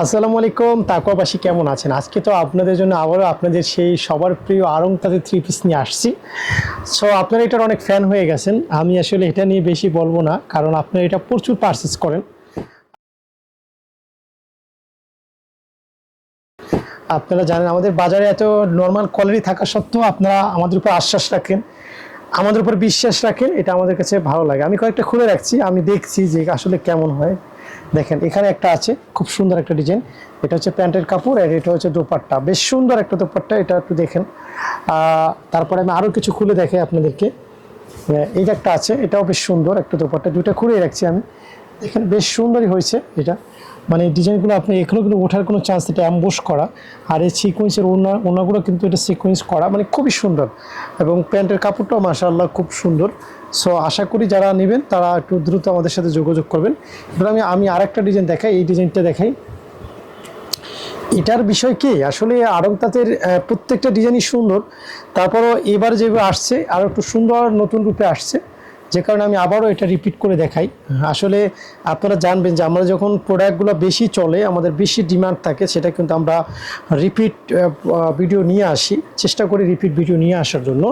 আসসালামু আলাইকুম তাকুয়াবাসী কেমন আছেন? আজকে তো আপনাদের জন্য আবারও আপনাদের সেই সবার প্রিয় আরং তাদের থ্রি পিস নিয়ে আসছি। সো আপনারা এটার অনেক ফ্যান হয়ে গেছেন। আমি আসলে এটা নিয়ে বেশি বলব না, কারণ আপনারা এটা প্রচুর পারচেস করেন। আপনারা জানেন, আমাদের বাজারে এত নর্মাল কোয়ালিটি থাকা সত্ত্বেও আপনারা আমাদের উপর আশ্বাস রাখেন। আমাদের উপর বিশ্বাস রাখেন, এটা আমাদের কাছে ভালো লাগে। আমি কয়েকটা খুলে রাখছি, আমি দেখছি যে আসলে কেমন হয়। দেখেন, এখানে একটা আছে, খুব সুন্দর একটা ডিজাইন। এটা হচ্ছে প্যান্টের কাপড় আর এটা হচ্ছে দোপাট্টা। বেশ সুন্দর একটা দোপাট্টা, এটা একটু দেখেন। তারপরে আমি আরও কিছু খুলে দেখে আপনাদেরকে। এই একটা আছে, এটাও বেশ সুন্দর একটা দোপাট্টা। দুটা খুলে রাখছি আমি। দেখেন, বেশ সুন্দরই হয়েছে এটা। মানে ডিজাইনগুলো আপনি এখনও কিন্তু ওঠার কোনো চান্স এটা অ্যাম্বোস করা। আর এই সিকোয়েন্সের ওনা ওনাগুলো কিন্তু এটা সিকোয়েন্স করা মানে খুবই সুন্দর। এবং প্যান্টের কাপড়টাও মাশাআল্লাহ খুব সুন্দর। সো আশা করি যারা নেবেন তারা একটু দ্রুত আমাদের সাথে যোগাযোগ করবেন। এবার আমি আমি আরেকটা ডিজাইন দেখাই এই ডিজাইনটা দেখাই। এটার বিষয় কি? আসলে আড়ংতাতের আহ, প্রত্যেকটা ডিজাইনই সুন্দর। তারপরও এবার যেগুলো আসছে আরও একটু সুন্দর নতুন রূপে আসছে। যে কারণে আমি আবারও এটা রিপিট করে দেখাই। আসলে আপনারা জানবেন যে আমরা যখন প্রোডাক্টগুলো বেশি চলে, আমাদের বেশি ডিমান্ড থাকে, সেটা কিন্তু আমরা রিপিট ভিডিও নিয়ে আসি। চেষ্টা করি রিপিট ভিডিও নিয়ে আসার জন্য।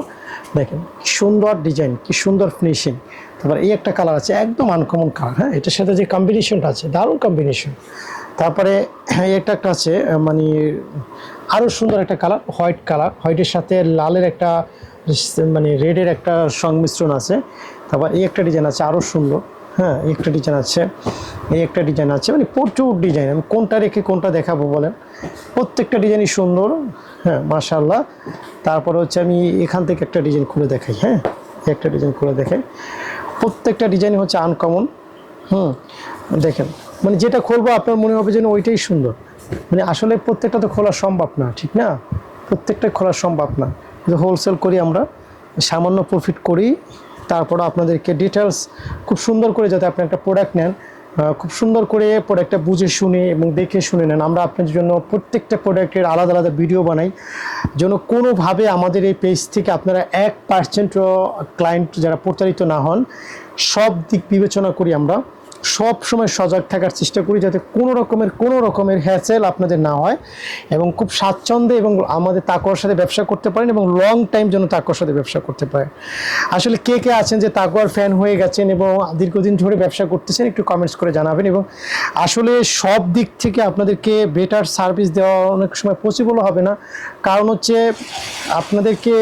দেখেন সুন্দর ডিজাইন কি সুন্দর ফিনিশিং তারপর এই একটা কালার আছে, একদম আনকমন কালার হ্যাঁ? এটার সাথে যে কম্বিনেশনটা আছে, দারুণ কম্বিনেশন তারপরে একটা একটা আছে মানে আরও সুন্দর একটা কালার হোয়াইট কালার হোয়াইটের সাথে লালের একটা মানে রেডের একটা সংমিশ্রণ আছে। তারপর এই একটা ডিজাইন আছে আরও সুন্দর। হ্যাঁ এই একটা ডিজাইন আছে, এই একটা ডিজাইন আছে মানে প্রচুর ডিজাইন আমি কোনটা রেখে কোনটা দেখাবো বলেন? প্রত্যেকটা ডিজাইনই সুন্দর। হ্যাঁ মাশাল্লাহ তারপরে হচ্ছে আমি এখান থেকে একটা ডিজাইন খুলে দেখাই। হ্যাঁ একটা ডিজাইন খুলে দেখাই। প্রত্যেকটা ডিজাইন হচ্ছে আনকমন হুম, দেখেন মানে যেটা খুলবো আপনার মনে হবে যেন ওইটাই সুন্দর। মানে আসলে প্রত্যেকটা তো খোলা সম্ভব না, ঠিক না? প্রত্যেকটা খোলা সম্ভব না। হোলসেল করি আমরা, সামান্য প্রফিট করি, তারপর আপনাদেরকে ডিটেলস খুব সুন্দর করে যাতে আপনি একটা প্রোডাক্ট নেন খুব সুন্দর করে প্রোডাক্টটা বুঝে শুনে এবং দেখে শুনে নেন। আমরা আপনাদের জন্য প্রত্যেকটা প্রোডাক্টের আলাদা আলাদা ভিডিও বানাই, যেন কোনোভাবে আমাদের এই পেজ থেকে আপনারা এক পার্সেন্টও ক্লায়েন্ট যারা প্রতারিত না হন, সব দিক বিবেচনা করি আমরা। সব সময় সজাগ থাকার চেষ্টা করি যাতে কোনো রকমের কোনো রকমের হ্যাসেল আপনাদের না হয় এবং খুব স্বাচ্ছন্দ্যে এবং আমাদের তাকুয়ার সাথে ব্যবসা করতে পারেন এবং লং টাইম যেন তাকুয়ার সাথে ব্যবসা করতে পারেন। আসলে কে কে আছেন যে তাকুয়ার ফ্যান হয়ে গেছেন এবং দীর্ঘদিন ধরে ব্যবসা করতেছেন একটু কমেন্টস করে জানাবেন এবং আসলে সব দিক থেকে আপনাদেরকে বেটার সার্ভিস দেওয়া অনেক সময় পসিবল হবে না। কারণ হচ্ছে আপনাদেরকে,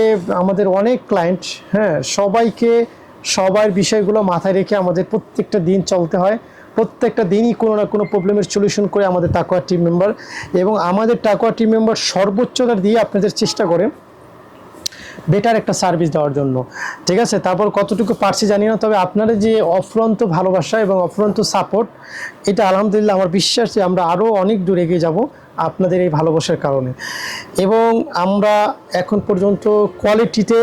আমাদের অনেক ক্লায়েন্ট হ্যাঁ সবাইকে সবার বিষয়গুলো মাথায় রেখে আমাদের প্রত্যেকটা দিন চলতে হয়। প্রত্যেকটা দিনই কোনো না কোনো প্রবলেমের সলিউশন করে আমাদের টাকুয়া টিম মেম্বার এবং আমাদের টাকুয়া টিম মেম্বার সর্বোচ্চতা দিয়ে আপনাদের চেষ্টা করে বেটার একটা সার্ভিস দেওয়ার জন্য। ঠিক আছে? তারপর কতটুকু পারছি জানি না, তবে আপনাদের যে অফুরন্ত ভালোবাসা এবং অফুরন্ত সাপোর্ট এটা আলহামদুলিল্লাহ আমার বিশ্বাস যে আমরা আরও অনেক দূর এগিয়ে যাব। আপনাদের এই ভালোবাসার কারণে। এবং আমরা এখন পর্যন্ত কোয়ালিটিতে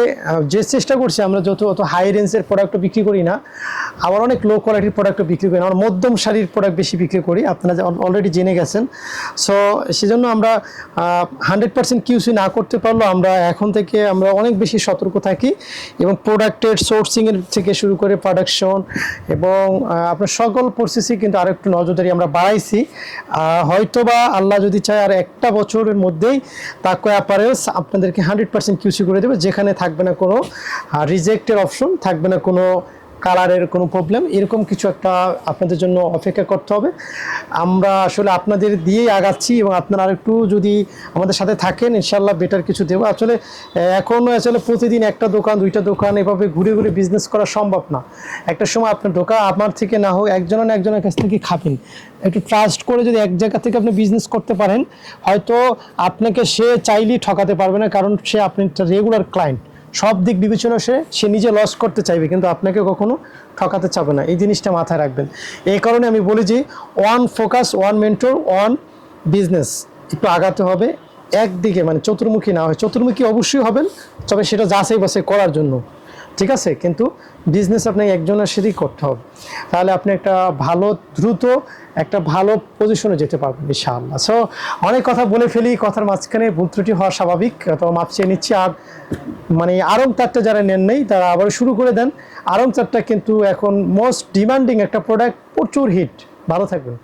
যে চেষ্টা করছি আমরা যত, অত হাই রেঞ্জের প্রোডাক্টও বিক্রি করি না, আবার অনেক লো কোয়ালিটির প্রোডাক্টও বিক্রি করি না আমরা মধ্যম সারির প্রোডাক্ট বেশি বিক্রি করি, আপনারা অলরেডি জেনে গেছেন। সো সেজন্য আমরা হান্ড্রেড পার্সেন্ট কিউসি না করতে পারলেও আমরা এখন থেকে আমরা অনেক বেশি সতর্ক থাকি এবং প্রোডাক্টের সোর্সিংয়ের থেকে শুরু করে প্রোডাকশন এবং আপনার সকল প্রসেসই কিন্তু আরেকটু নজরদারি আমরা বাড়াইছি। হয়তোবা আল্লাহ যদি চায় আর একটা বছরের মধ্যেই তাকে অ্যাপারেলস আপনাদেরকে হান্ড্রেড পার্সেন্ট কিউসি করে দেবে। যেখানে থাকবে না কোনো রিজেক্টের অপশন থাকবে না কোনো কালারের কোনো প্রবলেম এরকম কিছু একটা আপনাদের জন্য অপেক্ষা করতে হবে। আমরা আসলে আপনাদের দিয়েই আগাচ্ছি এবং আপনারা আরেকটু যদি আমাদের সাথে থাকেন ইনশাল্লাহ বেটার কিছু দেবো। আসলে এখনও আসলে প্রতিদিন একটা দোকান, দুইটা দোকান এভাবে ঘুরে ঘুরে বিজনেস করা সম্ভব না। একটা সময় আপনার দোকান আমার থেকে না হোক একজন না একজনের কাছ থেকে খাবেন। একটু ট্রাস্ট করে যদি এক জায়গা থেকে আপনি বিজনেস করতে পারেন, হয়তো আপনাকে সে চাইলেই ঠকাতে পারবে না, কারণ সে আপনি রেগুলার ক্লায়েন্ট সব দিক বিবেচনা সে সে নিজে লস করতে চাইবে, কিন্তু আপনাকে কখনো ঠকাতে চাবে না। এই জিনিসটা মাথায় রাখবেন। এই কারণে আমি বলি যে one focus one mentor one business একটু আগাতে হবে, একদিকে মানে চতুর্মুখী না হয়। চতুর্মুখী অবশ্যই হবেন, তবে সেটা যাচাই বাছাই করার জন্য। ঠিক আছে? কিন্তু বিজনেস আপনাকে একজনের সাথেই করতে হবে। তাহলে আপনি একটা ভালো, দ্রুত, একটা ভালো পজিশনে যেতে পারবেন, ইনশাআল্লাহ। সো অনেক কথা বলে ফেলি, কথার মাঝখানে ভুল ত্রুটি হওয়া স্বাভাবিক। তো মাপ চেয়ে নিচ্ছি, আর মানে আরং চারটা যারা নেন নেই, তারা আবার শুরু করে দেন। আরং চারটা কিন্তু এখন মোস্ট ডিমান্ডিং একটা প্রোডাক্ট প্রচুর হিট ভালো থাকবেন।